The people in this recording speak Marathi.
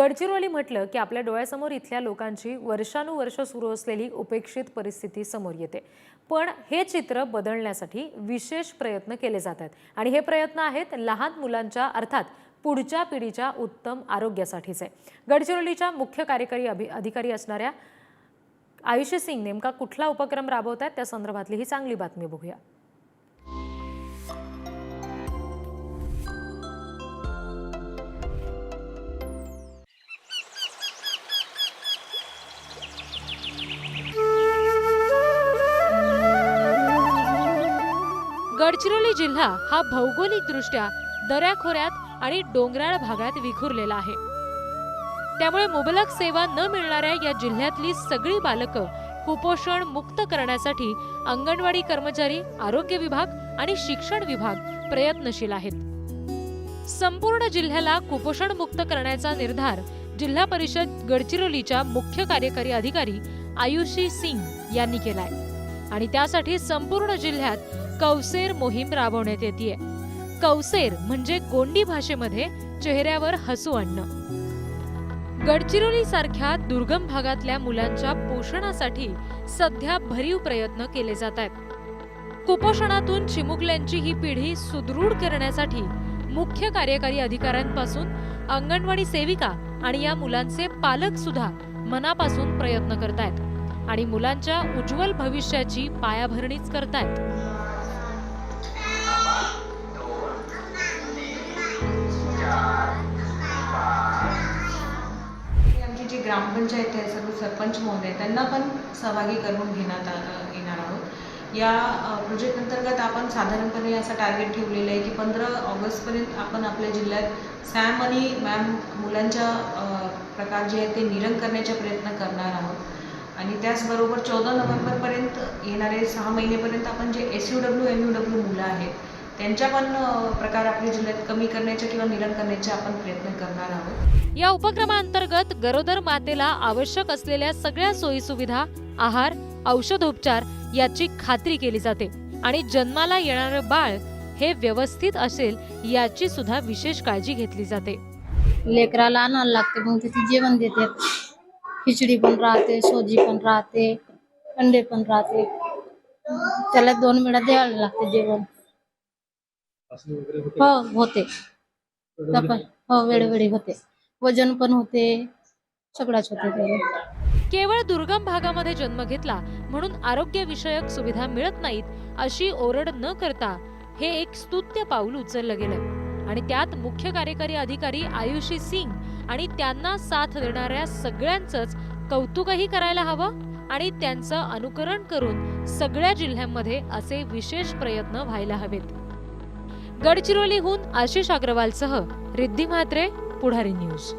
गडचिरोली म्हटलं की आपल्या डोळ्यासमोर इथल्या लोकांची वर्षानुवर्ष सुरू असलेली उपेक्षित परिस्थिती समोर येते. पण हे चित्र बदलण्यासाठी विशेष प्रयत्न केले जात आहेत. आणि हे प्रयत्न आहेत लहान मुलांच्या अर्थात पुढच्या पिढीच्या उत्तम आरोग्यासाठीचे. गडचिरोलीच्या मुख्य कार्यकारी अभि अधिकारी असणाऱ्या आयुषी सिंग नेमका कुठला उपक्रम राबवत आहेत त्या संदर्भातली ही चांगली बातमी बघूया. गडचिरोली जिल्हा हा भौगोलिकदृष्ट्या दऱ्याखोऱ्यात आणि डोंगराळ भागात विखुरलेला आहे. त्यामुळे मुबलक सेवा न मिळणाऱ्या या जिल्ह्यातली सगळी बालकं कुपोषण मुक्त करण्यासाठी अंगणवाडी कर्मचारी आरोग्य विभाग आणि शिक्षण विभाग प्रयत्नशील आहेत. संपूर्ण जिल्ह्याला कुपोषण मुक्त करण्याचा निर्धार जिल्हा परिषद गडचिरोलीच्या मुख्य कार्यकारी अधिकारी आयुषी सिंग यांनी केलाय. आणि त्यासाठी संपूर्ण जिल्ह्यात कौसेर मोहीम राबवण्यात येते कौसेर म्हणजे गोंडी भाषेमध्ये चेहऱ्यावर हसू आणणं. गडचिरोली सारख्या दुर्गम भागातल्या मुलांच्या पोषणासाठी सध्या भरीव प्रयत्न केले जात आहेत. कुपोषणातून चिमुकल्यांची ही पिढी सुदृढ करण्यासाठी मुख्य कार्यकारी अधिकाऱ्यांपासून अंगणवाडी सेविका आणि या मुलांचे पालक सुद्धा मनापासून प्रयत्न करतायत आणि मुलांच्या उज्ज्वल भविष्याची पायाभरणीच करतायत. ग्रामपंचायत आहे सर्व सरपंच महोदय त्यांना पण सहभागी करून घेण्यात येणार आहोत. या प्रोजेक्ट अंतर्गत आपण साधारणपणे असं टार्गेट ठेवलेलं आहे की पंधरा ऑगस्टपर्यंत आपण आपल्या जिल्ह्यात सॅम आणि मॅम मुलांच्या प्रकार जे आहेत ते निरंग करण्याचा प्रयत्न करणार आहोत. आणि त्याचबरोबर चौदा नोव्हेंबरपर्यंत येणारे सहा महिनेपर्यंत आपण जे S U W M U W मुलं आहेत त्यांच्या पण अ, प्रकार आपल्या जिल्ह्यात कमी करण्याचे किंवा निरंग करण्याचे आपण प्रयत्न करणार आहोत. या उपक्रमाअंतर्गत गरोदर मातेला आवश्यक असलेल्या सगळ्या सोयी सुविधा आहार औषधोपचार याची खात्री केली जाते आणि जन्माला येणारं बाळ हे व्यवस्थित असेल याची सुद्धा विशेष काळजी घेतली जाते. लेकराला आणायला लागते मग तिथे जेवण देते. खिचडी पण राहते सोजी पण राहते अंडे पण राहते. त्याला दोन वेळा द्यायला लागते जेवण. हो होते. तपा- हो वेळोवेळी होते. वजन पण होते. सगळंच होते केवळ दुर्गम भागामध्ये जन्म घेतला म्हणून आरोग्य विषयक सुविधा मिळत नाहीत अशी ओरड न करता हे एक स्तुत्य पाऊल उचललं गेलं. आणि त्यात मुख्य कार्यकारी अधिकारी आयुषी सिंग आणि त्यांना साथ देणाऱ्या सगळ्यांचंच कौतुकही करायला हवं आणि त्यांचं अनुकरण करून सगळ्या जिल्ह्यांमध्ये असे विशेष प्रयत्न व्हायला हवेत. गडचिरोलीहून आशिष अग्रवालसह रिद्धी म्हात्रे पुढारी न्यूज.